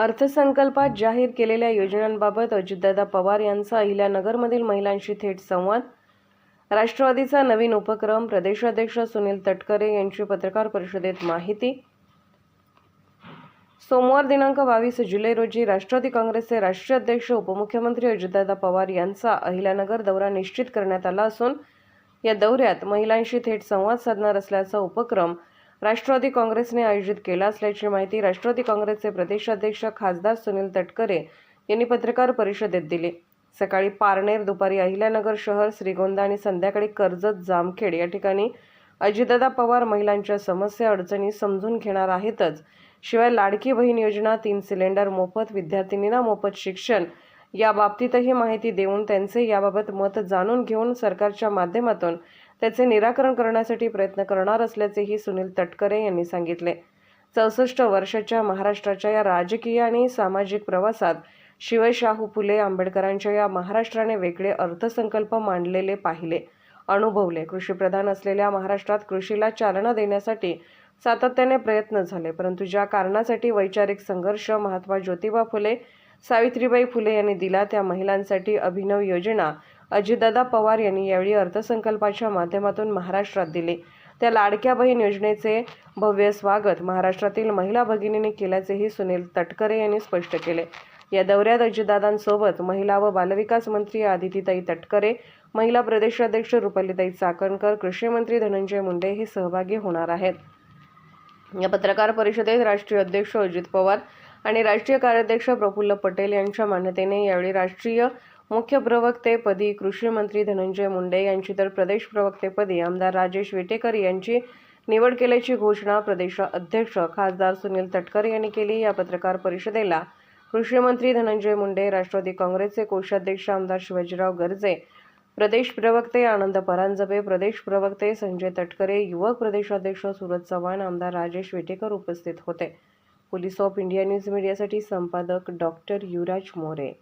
अर्थसंकल्पात जाहीर केलेल्या योजनांबाबत अजितदादा पवार यांचा अहिल्यानगरमधील महिलांशी थेट संवाद. राष्ट्रवादीचा नवीन उपक्रम प्रदेशाध्यक्ष सुनील तटकरे यांची पत्रकार परिषदेत माहिती. सोमवार दिनांक बावीस जुलै रोजी राष्ट्रवादी काँग्रेसचे राष्ट्रीय अध्यक्ष उपमुख्यमंत्री अजितदादा पवार यांचा अहिल्यानगर दौरा निश्चित करण्यात आला असून या दौऱ्यात महिलांशी थेट संवाद साधणार असल्याचा उपक्रम राष्ट्रवादी काँग्रेसने आयोजित केला असल्याची माहिती राष्ट्रवादी काँग्रेसचे प्रदेशाध्यक्ष खासदार सुनील तटकरे यांनी पत्रकार परिषदेत दिली. सकाळी पारनेर दुपारी अहिल्यानगर शहर श्रीगोंदा आणि संध्याकाळी कर्जत जामखेड या ठिकाणी अजितदादा पवार महिलांच्या समस्या अडचणी समजून घेणार आहेतच. शिवाय लाडकी बहीण योजना तीन सिलेंडर मोफत विद्यार्थिनींना मोफत शिक्षण या बाबतीतही माहिती देऊन त्यांचे याबाबत मत जाणून घेऊन सरकारच्या माध्यमातून त्याचे निराकरण करण्यासाठी प्रयत्न करणार असल्याचेही सुनील तटकरे यांनी सांगितले. चौसष्ट वर्षाच्या महाराष्ट्राच्या या राजकीय आणि सामाजिक प्रवासात शिवशाहू फुले आंबेडकरांच्या या महाराष्ट्राने वेगळे अर्थसंकल्प मांडलेले पाहिले अनुभवले. कृषीप्रधान असलेल्या महाराष्ट्रात कृषीला चालना देण्यासाठी सातत्याने प्रयत्न झाले परंतु ज्या कारणासाठी वैचारिक संघर्ष महात्मा ज्योतिबा फुले सावित्रीबाई फुले यांनी दिला त्या महिलांसाठी अभिनव योजना अजितदादा पवार यांनी यावेळी अर्थसंकल्पाच्या माध्यमातून महाराष्ट्रात दिले. त्या लाडक्या बहीण योजनेचे भव्य स्वागत महाराष्ट्रातील महिला भगिनींनी केल्याचेही सुनील तटकरे यांनी स्पष्ट केले. या दौऱ्यात अजितदादांसोबत महिला व बालविकास मंत्री आदितीताई तटकरे महिला प्रदेशाध्यक्ष रुपालीताई चाकणकर कृषी मंत्री धनंजय मुंडे हे सहभागी होणार आहेत. या पत्रकार परिषदेत राष्ट्रीय अध्यक्ष अजित पवार आणि राष्ट्रीय कार्याध्यक्ष प्रफुल्ल पटेल यांच्या मान्यतेने यावेळी राष्ट्रीय मुख्य प्रवक्तेपदी कृषी मंत्री धनंजय मुंडे यांची तर प्रदेश प्रवक्तेपदी आमदार राजेश विटेकर यांची निवड केल्याची घोषणा प्रदेश अध्यक्ष खासदार सुनील तटकर यांनी केली. या पत्रकार परिषदेला कृषी मंत्री धनंजय मुंडे राष्ट्रवादी काँग्रेसचे कोषाध्यक्ष आमदार शिवाजीराव गर्जे प्रदेश प्रवक्ते आनंद परांजपे प्रदेश प्रवक्ते संजय तटकरे युवक प्रदेशाध्यक्ष सुरज चव्हाण आमदार राजेश वेटेकर उपस्थित होते. पोलीस ऑफ इंडिया न्यूज मीडियासाठी संपादक डॉक्टर युवराज मोरे.